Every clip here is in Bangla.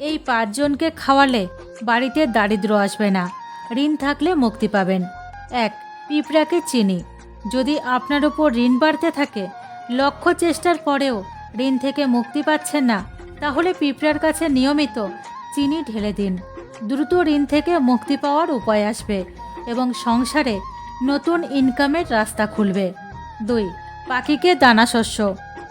এই পাঁচজনকে খাওয়ালে বাড়িতে দারিদ্র আসবে না। ঋণ থাকলে মুক্তি পাবেন। এক, পিঁপড়াকে চিনি। যদি আপনার উপর ঋণ বাড়তে থাকে, লক্ষ্য চেষ্টার পরেও ঋণ থেকে মুক্তি পাচ্ছেন না, তাহলে পিঁপড়ার কাছে নিয়মিত চিনি ঢেলে দিন। দ্রুত ঋণ থেকে মুক্তি পাওয়ার উপায় আসবে এবং সংসারে নতুন ইনকামের রাস্তা খুলবে। দুই, পাখিকে দানা শস্য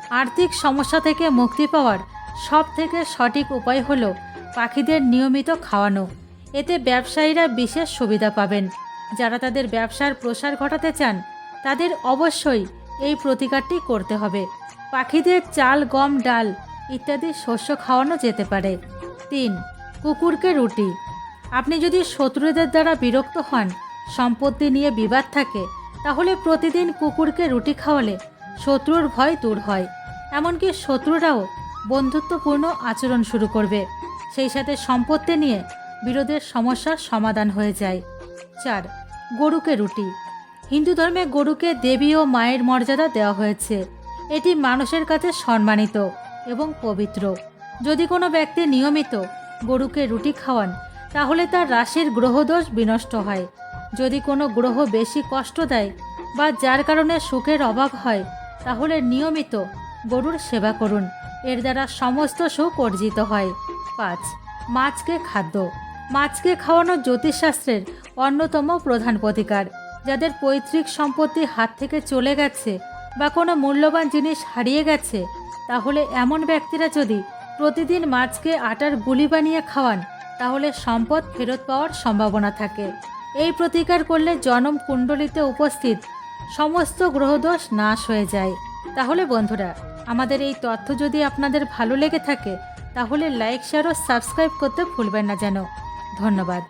আর্থিক সমস্যা থেকে মুক্তি পাওয়ার সব থেকে সঠিক উপায় হলো পাখিদের নিয়মিত খাওয়ানো। এতে ব্যবসায়ীরা বিশেষ সুবিধা পাবেন। যারা তাদের ব্যবসার প্রসার ঘটাতে চান, তাদের অবশ্যই এই প্রতিকারটি করতে হবে। পাখিদের চাল, গম, ডাল ইত্যাদি শস্য খাওয়ানো যেতে পারে। তিন, কুকুরকে রুটি। আপনি যদি শত্রুদের দ্বারা বিরক্ত হন, সম্পত্তি নিয়ে বিবাদ থাকে, তাহলে প্রতিদিন কুকুরকে রুটি খাওয়ালে শত্রুর ভয় দূর হয়। এমনকি শত্রুরাও বন্ধুত্বপূর্ণ আচরণ শুরু করবে। সেই সাথে সম্পত্তি নিয়ে বিরোধের সমস্যার সমাধান হয়ে যায়। চার, গরুকে রুটি। হিন্দু ধর্মে গরুকে দেবী ও মায়ের মর্যাদা দেওয়া হয়েছে। এটি মানুষের কাছে সম্মানিত এবং পবিত্র। যদি কোনো ব্যক্তি নিয়মিত গরুকে রুটি খাওয়ান, তাহলে তার রাশির গ্রহদোষ বিনষ্ট হয়। যদি কোনো গ্রহ বেশি কষ্ট দেয় বা যার কারণে সুখের অভাব হয়, তাহলে নিয়মিত গরুর সেবা করুন। এর দ্বারা সমস্ত সুখ অর্জিত হয়। পাঁচ, মাছকে খাদ্য। মাছকে খাওয়ানো জ্যোতিষশাস্ত্রের অন্যতম প্রধান প্রতিকার। যাদের পৈতৃক সম্পত্তি হাত থেকে চলে গেছে বা কোনো মূল্যবান জিনিস হারিয়ে গেছে, তাহলে এমন ব্যক্তিরা যদি প্রতিদিন মাছকে আটার গুলি বানিয়ে খাওয়ান, তাহলে সম্পদ ফেরত পাওয়ার সম্ভাবনা থাকে। এই প্রতিকার করলে জনম কুণ্ডলিতে উপস্থিত সমস্ত গ্রহদোষ নাশ হয়ে যায়। তাহলে বন্ধুরা আমাদের এই তথ্য যদি আপনাদের ভালো লেগে থাকে, তাহলে লাইক শেয়ার ও সাবস্ক্রাইব করতে ভুলবেন না যেন। ধন্যবাদ।